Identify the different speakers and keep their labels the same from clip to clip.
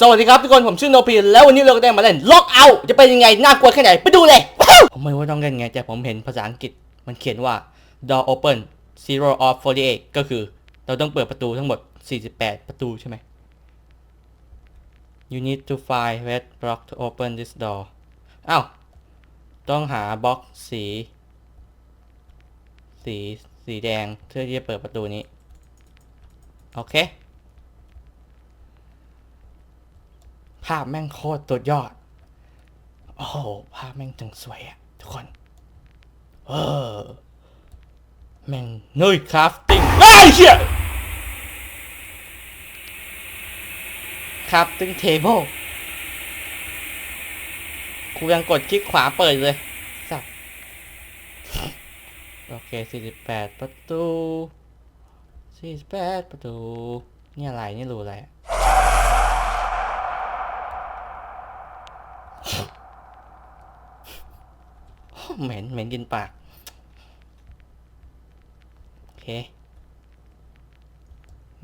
Speaker 1: สวัสดีครับทุกคน ผมชื่อโนพีแล้ววันนี้เราก็ได้มาเล่นล็อกเอาจะเป็นยังไง น่ากลัวแค่ไหน ไปดูเลย ผมไม่ว่าต้องเล่นไง แต่ผมเห็นภาษาอังกฤษมันเขียนว่า door open zero of 48 ก็คือ เราต้องเปิดประตูทั้งหมด 48 ประตูใช่ไหม you need to find red block to open this door อ้าว ต้องหาบล็อกสี สี สีแดงเพื่อที่จะเปิดประตูนี้ โอเค ภาพแม่งโคตรตัวยอด โอ้โห ภาพแม่งจังสวยอะทุกคน เออ แม่งเนยคราฟติ้งไอ้เชี่ยคราฟติ้งเทเบิลกูยังกดคลิกขวาเปิดเลย สับ โอเค 48 ประตู 48 ประตู นี่อะไร นี่รูอะไร เหม็นเหม็นกินปาก โอเค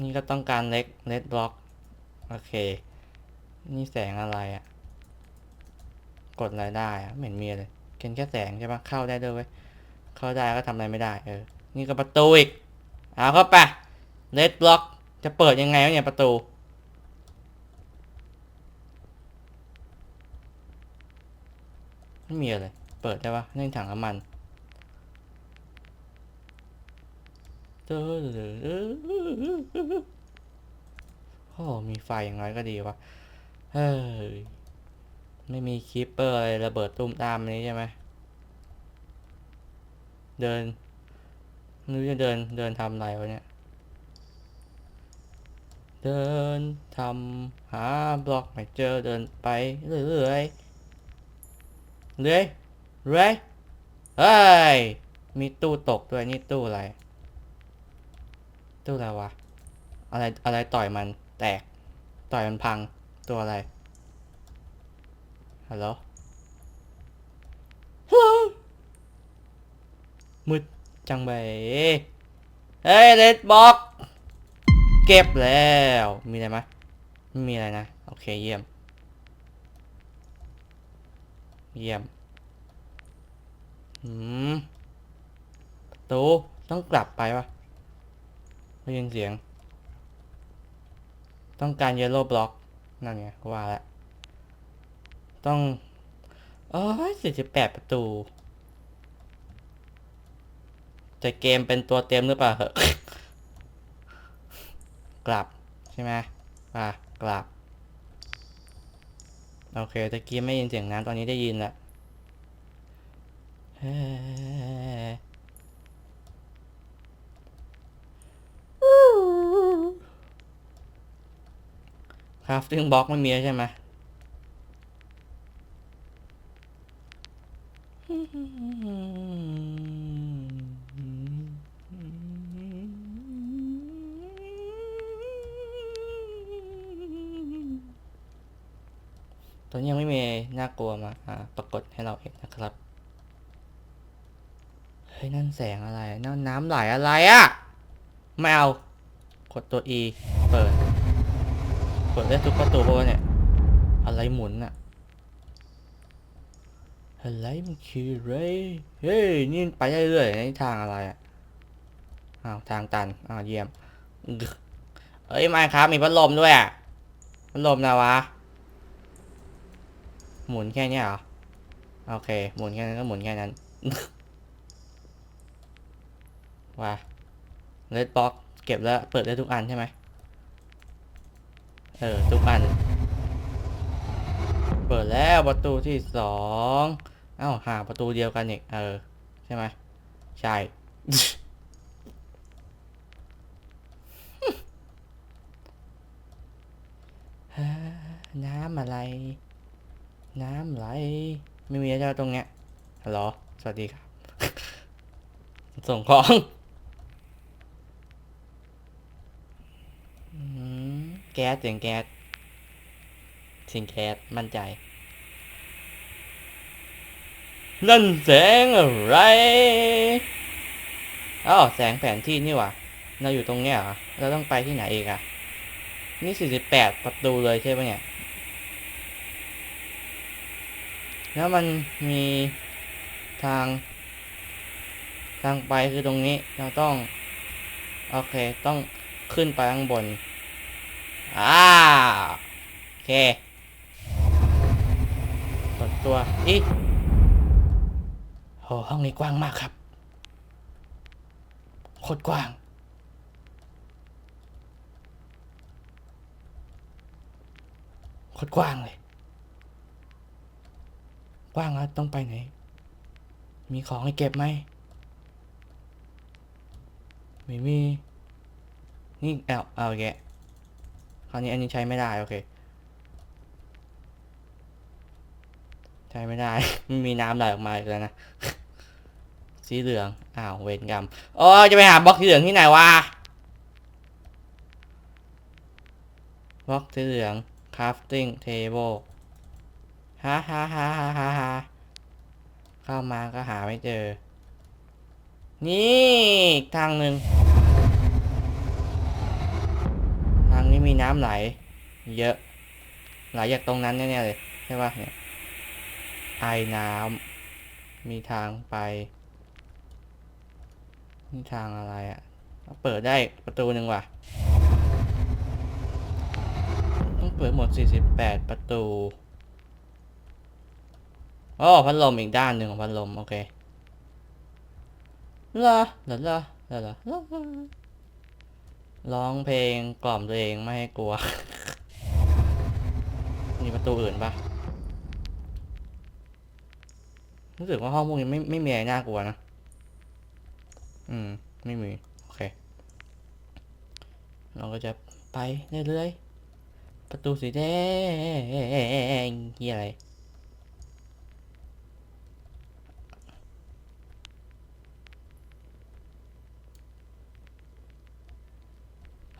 Speaker 1: นี่ก็ต้องการเล็กเลดบล็อก โอเค นี่แสงอะไรอะ่ะ กดอะไรได้อะไม่เห็นมีเลยเกนแค่แสงใช่ปะเข้าได้ด้วยเว้ย เข้าได้ก็ทำอะไรไม่ได้ เออ นี่ก็ประตูอีก เอาเข้าไปเลดบล็อก จะเปิดยังไงวะเนี่ยประตูไม่มีอะไร เปิดได้ปะเนื่องถังน้ำมันโอ้มีไฟอย่างน้อยก็ดีวะเฮ้ยไม่มีคีปเปอร์อะไรระเบิดตุ้มตามนี้ใช่ไหมเดินไม่รู้จะเดินเดินทำอะไรวะเนี่ย เดินทำหาบล็อกไม่เจอเดินไปเรื่อยๆเรื่อย เรื่อยเฮ้ย มีตู้ตกด้วยนี่ตู้อะไร ตู้อะไรวะ อะไรอะไรต่อยมันแตก ต่อยมันพังตัวอะไร ฮัลโหล ฮัลโหล มืดจังไปเฮ้ยเลดบ็อกเก็บแล้ว มีอะไรไหมไม่มีอะไรนะ โอเคเยี่ยม เยี่ยม อืมประตูต้องกลับไปปะได้ยินเสียง ต้องการเยลโล่บล็อกนั่นไงว่าแล้วต้องเอ้ยสี่สิบแปดประตู จะเกมเป็นตัวเต็มหรือเปล่าเหอะกลับใช่ไหมป่ะกลับ โอเคตะกี้ไม่ยินเสียงน้ำตอนนี้ได้ยินแล้ว คราฟติ้งบล็อกไม่มีใช่ไหมตอนนี้ยังไม่มีน่ากลัวมาปรากฏให้เราเห็นนะครับ ฮ้ยนั่นแสงอะไรนั่นน้ำไหลอะไรอะไม่เอา กดตัว E เปิด เปิดได้ทุกประตูปะวะเนี่ย อะไรหมุนอะอะไรมันคืออะไรเฮ้ยนี่ไปได้เรื่อยๆนี่ทางอะไรอะอ้าวทางตันอ้าวเยี่ยมเฮ้ยไม่ครับมีพัดลมด้วยอะพัดลมนะวะ หมุนแค่นี้เหรอ โอเค หมุนแค่นั้นก็หมุนแค่นั้น ว่าเลดบ็อกเก็บแล้วเปิดได้ทุกอันใช่ไหมเออ ทุกอัน เปิดแล้วประตูที่สองเอ้าหาประตูเดียวกันอีกเออ ใช่ไหมใช่น้ำอะไร น้ำไหล ไม่มีแล้วตรงเนี้ยฮัลโหลสวัสดีครับ ส่งของ แก๊สเสียงแก๊สเสียงแก๊สมั่นใจ นั่นแสงอะไรอ๋อแสงแผนที่นี่วะเราอยู่ตรงเนี้ยเหรอเราต้องไปที่ไหนอีกอะนี่สี่สิบแปดประตูเลยใช่ปะเนี่ย แล้วมันมีทาง ทางไปคือตรงนี้เราต้อง โอเคต้องขึ้นไปข้างบน อ่าโอเคกดตัวอีโหห้องนี้กว้างมากครับโคตรกว้าง โคตรกว้างเลย กว้างแล้วต้องไปไหน มีของให้เก็บไหม ไม่มี นี่เอาเอาแกะ คราวนี้อันนี้ใช้ไม่ได้โอเค ใช้ไม่ได้ ไม่มีน้ำไหลออกมาอีกแล้วนะ สีเหลือง อ้าวเวรกรรมโอ้จะไปหาบล็อกสีเหลืองที่ไหนวะ บล็อกสีเหลือง crafting table ฮ่าฮ่าฮ่าฮ่าฮ่าฮ่าเข้ามาก็หาไม่เจอ นี่ทางหนึ่ง ทาง นี้มีน้ำไหล เยอะ ไหลจากตรงนั้นแน่ๆเลยใช่ปะเนี่ยไอน้ำมีทางไปนี่ทางอะไรอะ่ะ เปิดได้ประตูหนึ่งว่ะ ต้องเปิดหมด 48 ประตูอ๋อพัดลมอีกด้านหนึ่งของพัดลม โอเคลาลาลาลาลาลา ร้องเพลงกล่อมตัวเองไม่ให้กลัว มีประตูอื่นปะรู้สึกว่าห้องพวกนี้ไม่ไม่มีอะไรน่ากลัวนะ อืม ไม่มี โอเค เราก็จะไปเรื่อยๆ ประตูสีแดงเหียอะไร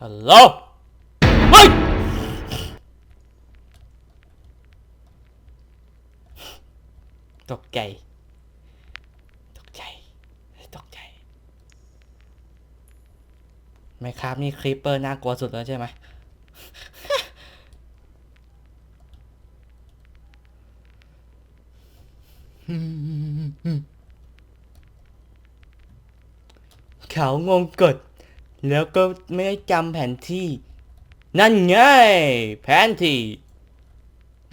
Speaker 1: ฮัลโหลเฮ้ยตกใจ ตกใจ ตกใจ ไม่ครับนี่คลิปเปอร์น่ากลัวสุดแล้วใช่ไหมเขางงกฎ แล้วก็ไม่ได้จำแผนที่ นั่นไง แผนที่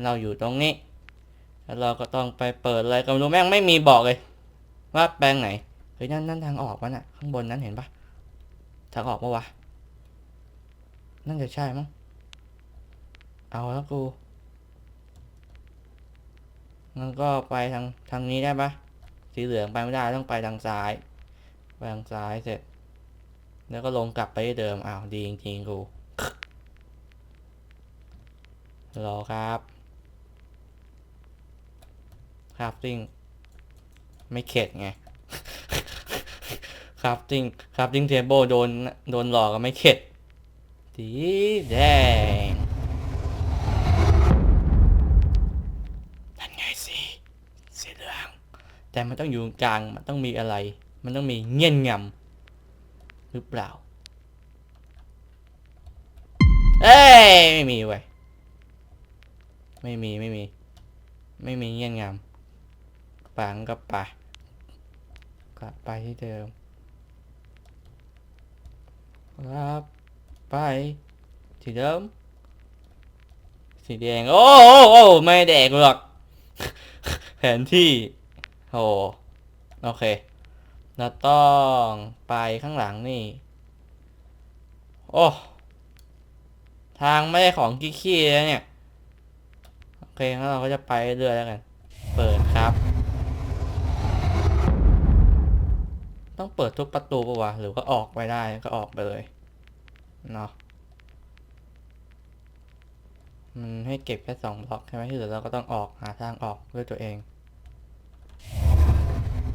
Speaker 1: เราอยู่ตรงนี้ แล้วเราก็ต้องไปเปิดอะไรก็ไม่รู้แม่งไม่มีบอกเลย ว่าแปลงไหน เฮ้ยนั่นนั่นทางออกมันอะข้างบนนั้นเห็นปะทางออกปะวะ นั่นจะใช่มั้ง เอาแล้วกูงั้นก็ไปทางทางนี้ได้ปะสีเหลืองไปไม่ได้ต้องไปทางซ้าย ไปทางซ้ายเสร็จ แล้วก็ลงกลับไปเดิม อ้าว ดีจริงๆกู รอครับครับจริงไม่เข็ดไงครับจริงครับจริงเทเบิลโดน โดนหลอกก็ไม่เข็ดสีแดงนั่นไงสิสีเหลือง แต่มันต้องอยู่กลาง มันต้องมีอะไร มันต้องมีเงี้ยนงำ หรือเปล่า เอ้ยไม่มีเว้ยไม่มีไม่มี ไม่มีเงี้ยนงำปังกับปกลับไปที่เดิมครับไปที่เดิมสีแดง โอ้โอ้โอ้ไม่แดกหรอก แผนที่ โอ้โอเค เราต้องไปข้างหลังนี่ โอ้ ทางไม่ได้ของขี้ๆแล้วเนี่ย โอเคงั้นเราก็จะไปเรื่อยแล้วกัน เปิดครับ ต้องเปิดทุกประตูปะวะ หรือว่าออกไปได้ก็ออกไปเลย เนาะมันให้เก็บแค่สองบล็อกใช่ไหมที่เหลือเราก็ต้องออกหาทางออกด้วยตัวเอง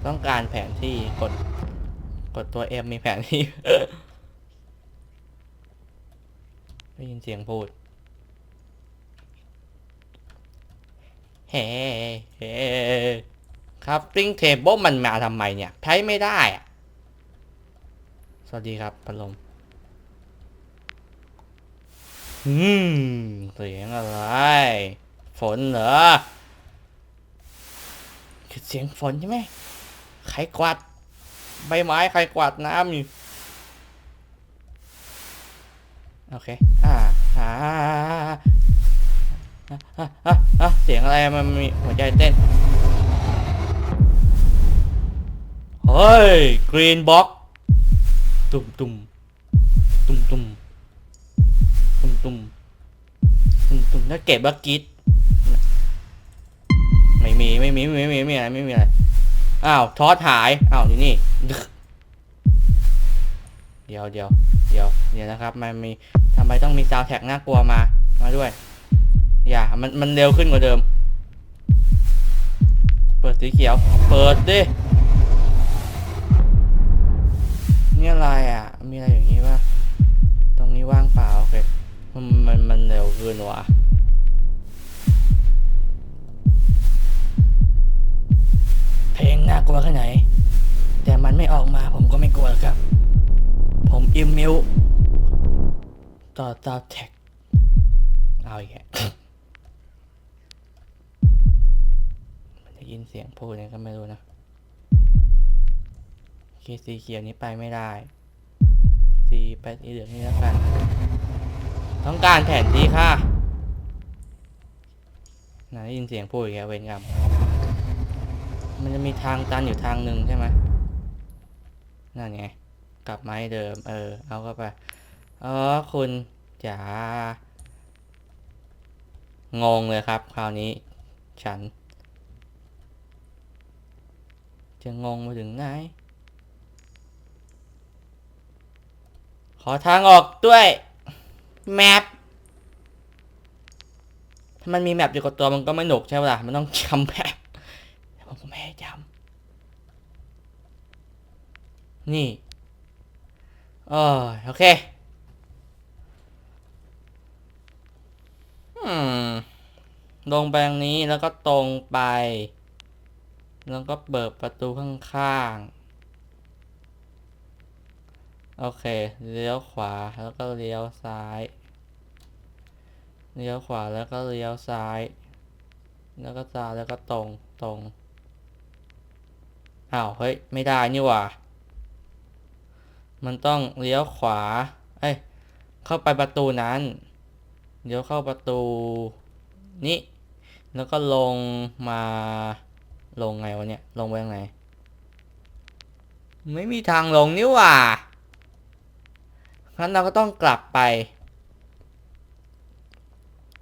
Speaker 1: ต้องการแผนที่กด กดตัว M มีแผนที่ได้ยินเสียงพูด เฮ้เฮ้ครับปิ้งเทเบิลมันมาทำไมเนี่ย ใช้ไม่ได้อะสวัสดีครับพัดลมอืมเสียงอะไร ฝนเหรอคือเสียงฝนใช่ไหม ใครกวาดใบไม้ใครกวาดน้ำอยู่โอเคอ่าอ่าอ่าอ่าอ่าอ่าเสียงอะไรมันมีหัวใจเต้น เฮ้ย กรีนบ็อกตุ่มตุ่มตุ่มตุ่มตุ่มตุ่มตุ่มตุ่มถ้าเก็บบักกิดไม่มี ไม่มี ไม่มี ไม่มีอะไรไม่มีอะไร อ้าวทอดหายอ้าวนี่นี่ เดี๋ยวเดี๋ยวเดี๋ยวเดี๋ยวนะครับ มันมีทำไมต้องมีซาวแท็กน่ากลัวมา มาด้วย อย่า มันมันเร็วขึ้นกว่าเดิม เปิดสีเขียว เปิดดินี่อะไรอะ มีอะไรอย่างงี้ป่ะ ตรงนี้ว่างเปล่าโอเค มันมันมันเร็วเกินว่ะ ลงน่ากลัวแค่ไหน แต่มันไม่ออกมาผมก็ไม่กลัวครับ ผมอิมมิวต่อตาแท็ก เอาอีกแล้วมันได้ยินเสียงพูดเนี่ยก็ไม่รู้นะโอเคสีเขียวนี้ไปไม่ได้ สีไปสีเหลืองนี่แล้วกัน ต้องการแผนที่ค่ะน่าได้ยินเสียงพูดอีกแล้วเวรกรรม มันจะมีทางตันอยู่ทางหนึ่งใช่ไหมนั่นไง กลับมาให้เดิม เออ เอาเข้าไปอ๋อคุณจ๋างงเลยครับ คราวนี้ ฉัน จะงงมาถึงไหน ขอทางออกด้วยแมปถ้ามันมีแมปอยู่กับตัวมันก็ไม่หนุกใช่ไหมล่ะ มันต้องจำแมป แต่ผมก็ไม่ให้จำนี่ เออโอเค อืม ลงไปทางนี้แล้วก็ตรงไป แล้วก็เปิดประตูข้างๆ โอเค เลี้ยวขวาแล้วก็เลี้ยวซ้าย เลี้ยวขวาแล้วก็เลี้ยวซ้าย แล้วก็ซ้ายแล้วก็ตรงตรง อ้าว เฮ้ย ไม่ได้นี่หว่า มันต้องเลี้ยวขวา เอ้ย เข้าไปประตูนั้น เดี๋ยวเข้าประตู นี้ แล้วก็ลงมา ลงไงวะเนี่ย ลงไปทางไหนไม่มีทางลงนี่หว่างั้นเราก็ต้องกลับไป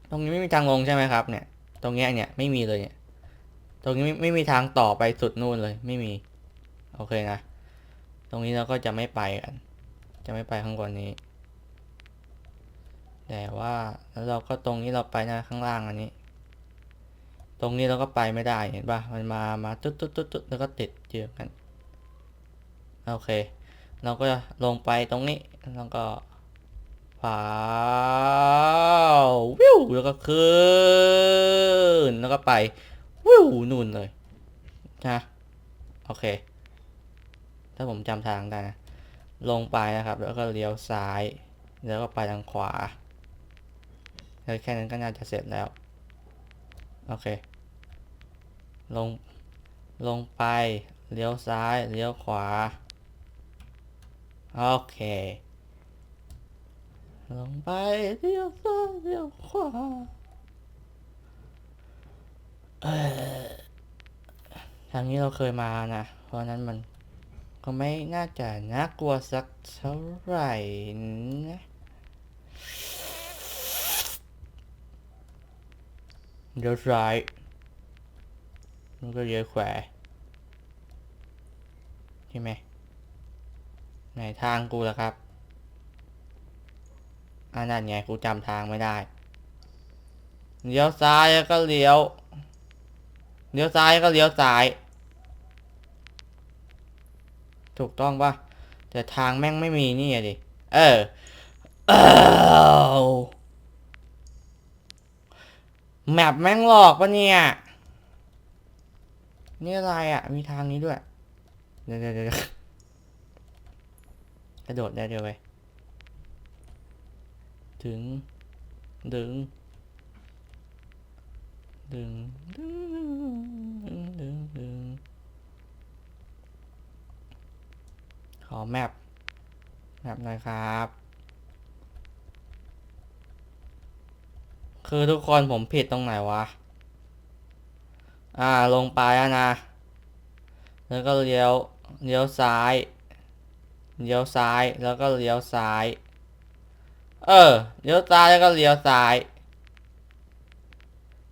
Speaker 1: ตรงนี้ไม่มีทางลงใช่ไหมครับ เนี่ย ตรงเนี้ยเนี่ยไม่มีเลยเนี่ย ตรงนี้ไม่ไม่มีทางต่อไปสุดนู่นเลย ไม่มี โอเคนะ ตรงนี้เราก็จะไม่ไปกัน จะไม่ไปข้างบนนี้ แต่ว่าแล้วเราก็ตรงนี้เราไปนะข้างล่างอันนี้ ตรงนี้เราก็ไปไม่ได้เห็นปะมันมามาตุ๊ดตุ๊ดตุ๊ดตุ๊ดแล้วก็ติดเจอกันโอเค เราก็จะลงไปตรงนี้แล้วก็ผาววิวแล้วก็ขึ้นแล้วก็ไป วิวนู่นเลยนะโอเค ถ้าผมจำทางได้นะ ลงไปนะครับ แล้วก็เลี้ยวซ้าย แล้วก็ไปทางขวาแล้วแค่นั้นก็น่าจะเสร็จแล้ว โอเค ลง ลงไป เลี้ยวซ้าย เลี้ยวขวา โอเค ลงไป เลี้ยวซ้าย เลี้ยวขวา ทางนี้เราเคยมานะ เพราะนั้นมันก็ไม่น่าจะน่ากลัวสักเท่าไหร่นะเลี้ยวซ้ายแล้วก็เลี้ยวขวใช่ไหมไหนทางกูล่ะครับอันนั้นไงกูจำทางไม่ได้ เลี้ยวซ้ายแล้วก็เลี้ยว เลี้ยวซ้ายก็เลี้ยวซ้าย ถูกต้องปะแต่ทางแม่งไม่มีนี่ดิ เออเออแมปแม่งหลอกปะเนี่ย นี่อะไรอะ มีทางนี้ด้วย เดี๋ยวเดี๋ยวเดี๋ยวกระโดดได้เดี๋ยวไปถึงดึง ดึงดึงดึงดึงขอแมปแมปหน่อยครับ คือทุกคนผมผิดตรงไหนวะ อ่าลงไปแล้วนะ แล้วก็เลี้ยวเลี้ยวซ้ายเลี้ยวซ้ายแล้วก็เลี้ยวซ้าย เออ เลี้ยวซ้ายแล้วก็เลี้ยวซ้าย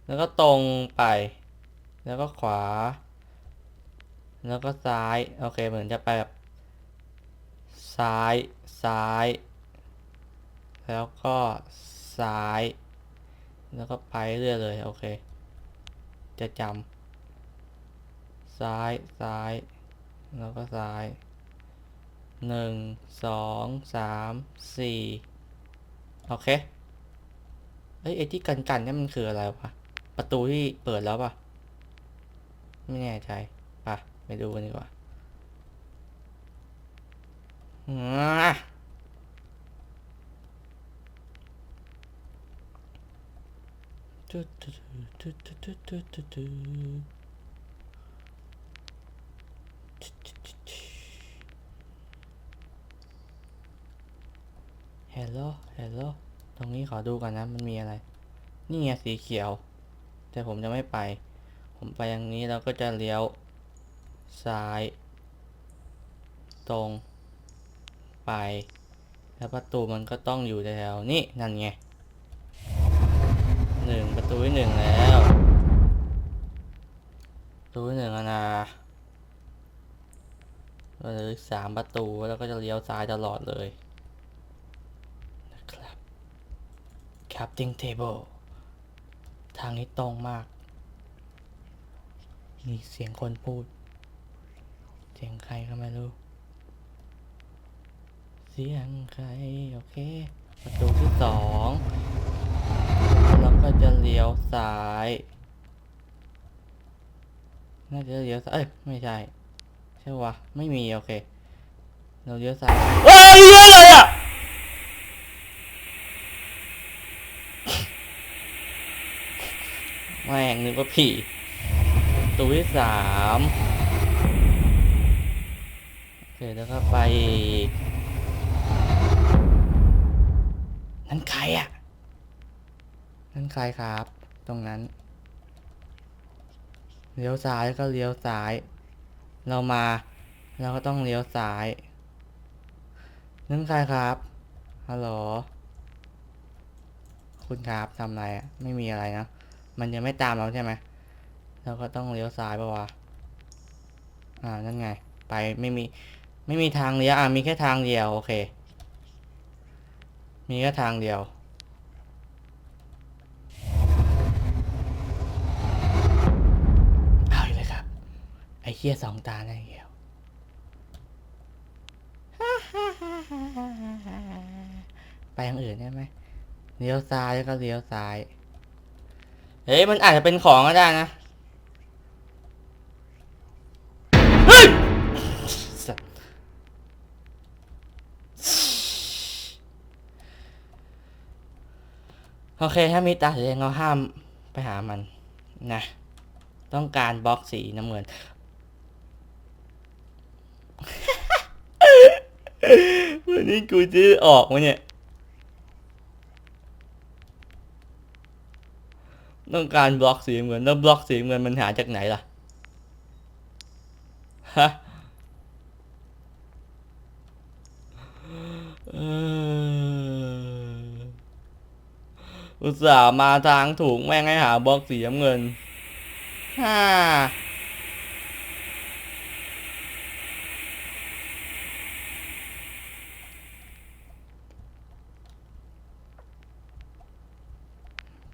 Speaker 1: แล้วก็ตรงไป แล้วก็ขวา แล้วก็ซ้าย โอเค เหมือนจะไปแบบซ้าย ซ้าย แล้วก็ซ้าย แล้วก็ไปเรื่อยเลย โอเค จะจำซ้าย ซ้าย แล้วก็ซ้ายหนึ่งสองสามสี่โอเค เอ้ยไอ้ที่กันกันนี่มันคืออะไรวะ ประตูที่เปิดแล้วปะไม่แน่ใจปะไปดูกันดีกว่าตุ๊ดตุ๊ดตุ๊ดตุ๊ดตุ๊ดตุ๊ดตุ๊ดฮัลโหลฮัลโหลตรงนี้ขอดูก่อนนะ มันมีอะไร นี่ไงสีเขียว แต่ผมจะไม่ไป ผมไปอย่างนี้แล้วก็จะเลี้ยว ซ้าย ตรง ไป แล้วประตูมันก็ต้องอยู่แถวนี่นั่นไงหนึ่งประตูที่หนึ่งแล้วประตูที่หนึ่งนะก็เหลืออีกสามประตูแล้วก็จะเลี้ยวซ้ายตลอดเลยนะครับ crafting table ทางนี้ตรงมาก มีเสียงคนพูด เสียงใครก็ไม่รู้ เสียงใคร โอเค ประตูที่สองแล้วก็จะเลี้ยวซ้าย น่าจะเลี้ยวซ้าย เอ้ย ไม่ใช่ ใช่วะ ไม่มี โอเค เราเลี้ยวซ้ายเฮ้ยเยอะเลยอะ แม่งนึกว่าผีตัวที่สามโอเคแล้วก็ไป นั่นใครอะ นั่นใครครับ ตรงนั้น เลี้ยวซ้ายก็เลี้ยวซ้าย เรามาเราก็ต้องเลี้ยวซ้าย นั่นใครครับ ฮัลโหล คุณครับทำอะไรอะ ไม่มีอะไรนะ มันยังไม่ตามเราใช่ไหมเราก็ต้องเลี้ยวซ้ายปะวะอ่านั่นไง ไปไม่มีไม่มีทางเลี้ยวอ่ามีแค่ทางเดียวโอเค มีแค่ทางเดียวเอาอีกเลยครับ ไอ้เคียสองตานั่เดียวไปอย่างอื่นได้ไหมเลี้ยวซ้ายแล้วก็เลี้ยวซ้าย เฮ้ยมันอาจจะเป็นของก็ได้นะ เฮ้ยสัตว์โอเค ถ้ามีตาสีแดงเราห้ามไปหามันนะ ต้องการบล็อกสีน้ำเงิน วันนี้กูจะออกมาเนี่ย ต้องการบล็อกสีเงินแล้วบล็อกสีเงินมันหาจากไหนล่ะฮะอุตส่าห์มาทางถูกแม่งให้หาบล็อกสีเงินฮ่า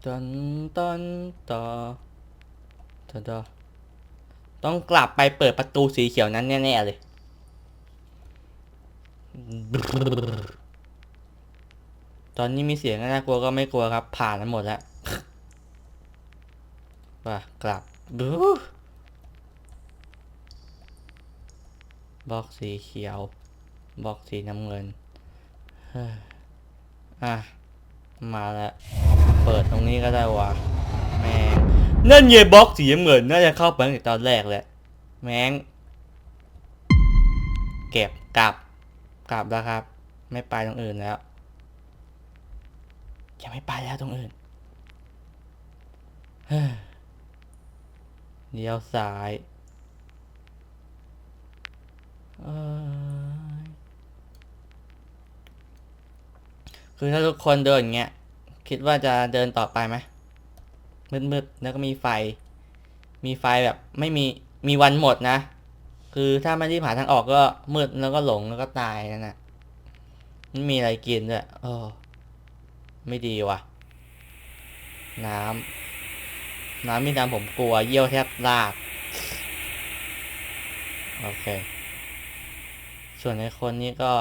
Speaker 1: ตอนตอนต่อต่อต่อต้องกลับไปเปิดประตูสีเขียวนั้นแน่ๆเลย ตอนนี้มีเสียงน่ากลัวก็ไม่กลัวครับ ผ่านมันหมดแล้วว่ากลับดูบล็อกสีเขียวบล็อกสีน้ำเงินเฮ้ยอะ มาแล้ว เปิดตรงนี้ก็ได้วะแม่งนั่นเยบล็อกสีน้ำเงินน่าจะเข้าไปตั้งแต่ตอนแรกแหละแม่งเก็บกลับกลับแล้วครับ ไม่ไปตรงอื่นแล้วยังไม่ไปแล้วตรงอื่นเฮ้ยเลี้ยวซ้าย เอ้ย คือถ้าทุกคนเดินอย่างเงี้ย คิดว่าจะเดินต่อไปไหมมืดๆแล้วก็มีไฟ มีไฟแบบไม่มีมีวันหมดนะ คือถ้าไม่รีบหาทางออกก็มืดแล้วก็หลงแล้วก็ตายนั่นนะไม่มีอะไรกินด้วยโอ้ไม่ดีว่ะ น้ำ น้ำมีน้ำผมกลัว เยี่ยวแทบลาก โอเค ส่วนในคนนี้ก็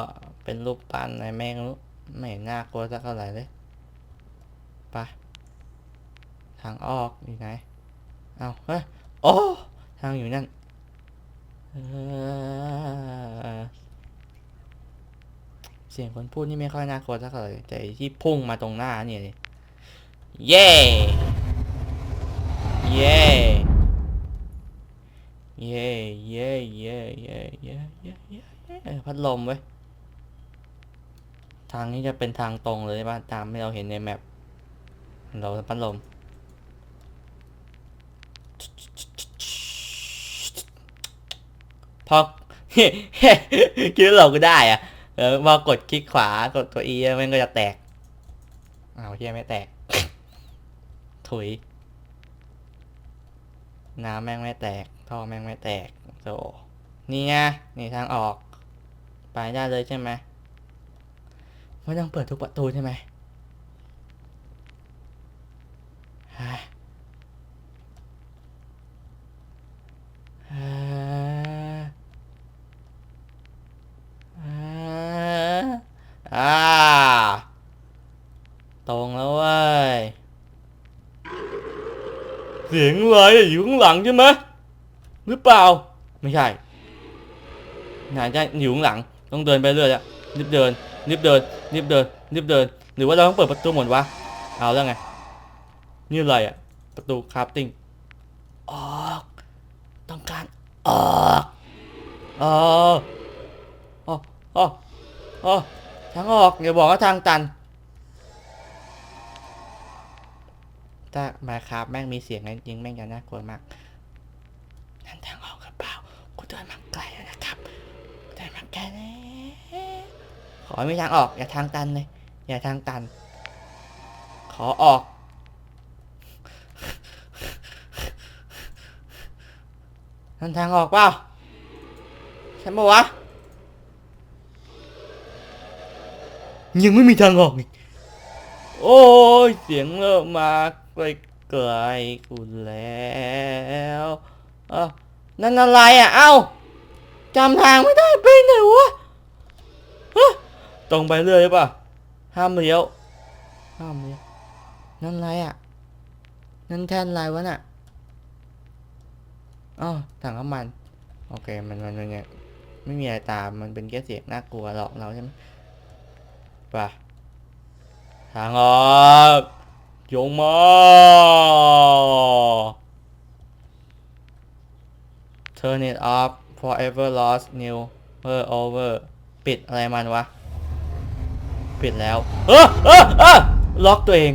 Speaker 1: เป็นรูปปั้นอะไรไม่รู้ ไม่เห็นน่ากลัวสักเท่าไหร่เลยไปะทางออกอยู่ไหน เอาเฮ้ยโอ้ ทางอยู่นั่นเสียงคนพูดนี่ไม่ค่อยน่ากลัวสักเท่าไหร่แต่ที่พุ่งมาตรงหน้าเนี่ยเย่เย่เย่เย่เย่เย่เย่เย่เย่เย่พัดลมเว้ย ทางนี้จะเป็นทางตรงเลยใช่ปะตามที่เราเห็นในแมปเราพัดลมพอคิดเราก็ได้อะเออพอกดคลิกขวากดตัว E มันก็จะแตกอ้าวเฮียไม่แตก ถุย น้ำแม่งไม่แตก ท่อแม่งไม่แตกโซนี่ไงนี่ทางออก ไปได้เลยใช่ไหม ไม่ต้องเปิดทุกประตูใช่ไหมฮะฮะฮะอ่า ตรงแล้วเว้ย เสียงอะไรอยู่ข้างหลังใช่ไหมหรือเปล่า ไม่ใช่น่าจะอยู่ข้างหลัง ต้องเดินไปเรื่อยอะรีบเดินรีบเดิน รีบเดินรีบเดิน หรือว่าเราต้องเปิดประตูหมดวะเอาแล้วไง นี่อะไรอะประตูคราฟติ้งออกต้องการออกออกออกออกออกทางออกอย่าบอกว่าทางตันถ้ามาครับแม่งมีเสียงจริงๆแม่งจะน่ากลัวมาก นั่นทางออกหรือเปล่ากูเดินมาไกลแล้วนะครับกูเดินมาไกลแล้วข อให้มีทางออก อย่าทางตันเลย อย่าทางตัน ขอออก นั่นทางออกเปล่าใช่ปะวะ ยังไม่มีทางออกอีกโอ้ย เสียงเริ่มมาไกลๆกูแล้วอนั่นอะไรอะ เอ้าจำทางไม่ได้ไปไหนวะฮะ รงไปเรื่อยหรือเปล่ะห้ามเลี้ยว ห้ามเลี้ยว นั่นอะไรอะ นั่นแท่นอะไรวะน่ะอ๋อถังน้ำมัน โอเค มันมันมันเนี่ยไม่มีอะไรตาม มันเป็นแค่เสียงน่ากลัวหลอกเราใช่ไหมไป่ะทางออกจงมา Turn it off forever lost new per over ปิดอะไรมันวะ ปิดแล้ว เออเออเออล็อกตัวเอง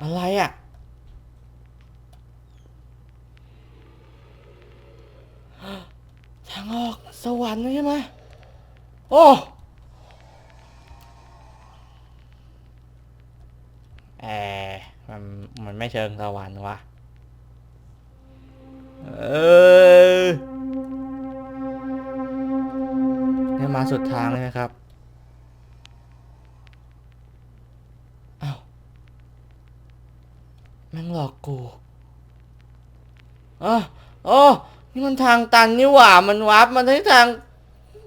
Speaker 1: อะไรอะ่ะ ทางออกสวรรค์ใช่ไหมโอ้แอมันมันไม่เชิงสวรรค์วะเออ เนี่ยมาสุดทางเลยนะครับอ้าวแม่งหลอกกูอ๋ออ๋อนี่มันทางตันนี่หว่า มันวับมันที่ทาง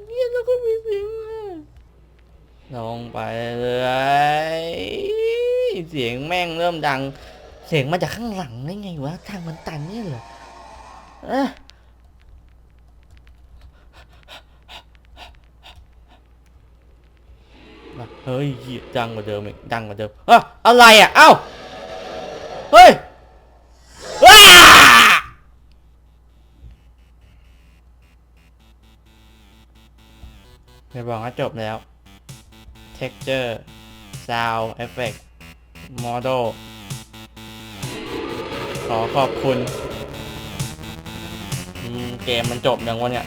Speaker 1: เนี่ยแล้วก็มีเสียงลงไปเลยเสียงแม่งเริ่มดัง เสียงมาจากข้างหลังได้ไงวะ ทางมันตันนี่เหรอเอะมา เฮ้ยดังกว่าเดิมอีกดังกว่าเดิมอะอะไรอะเอ้าเฮ้ยว้าไม่บอกว่าจบแล้ว texture sound effect model ขอขอบคุณอืมเกมมันจบยังวะเนี่ย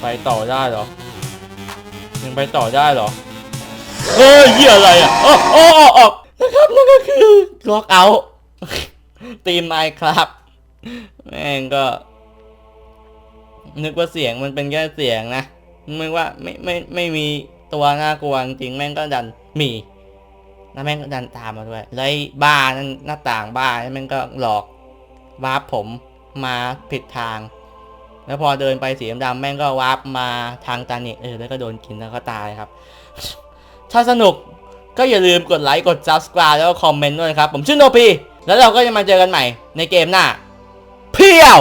Speaker 1: ไปต่อได้เหรอ ยังไปต่อได้เหรอ เฮ้ยเหี้ยอะไรอะอ้โอ้ออกนะครับนั่นก็คือล็อกเอาตีมไมครับแม่งก็ นึกว่าเสียงมันเป็นแค่เสียงนะไม่ว่าไม่ไม่ไม่มีตัวน่ากลัวจริงแม่งก็ดันมีแล้วแม่งก็ดันตามมาด้วยแล้วบ้านั่นหน้าต่างบ้านนั่นแม่งก็หลอกวาร์ปผมมาผิดทาง แล้วพอเดินไปสีดำๆแม่งก็วาร์ปมาทางตาเนี่ยเออแล้วก็โดนกินแล้วก็ตายครับ ถ้าสนุกก็อย่าลืมกดไลค์กด subscribe แล้วก็คอมเมนต์ด้วยนะครับ ผมชื่อโนพีแล้วเราก็จะมาเจอกันใหม่ในเกมหน้า เพียว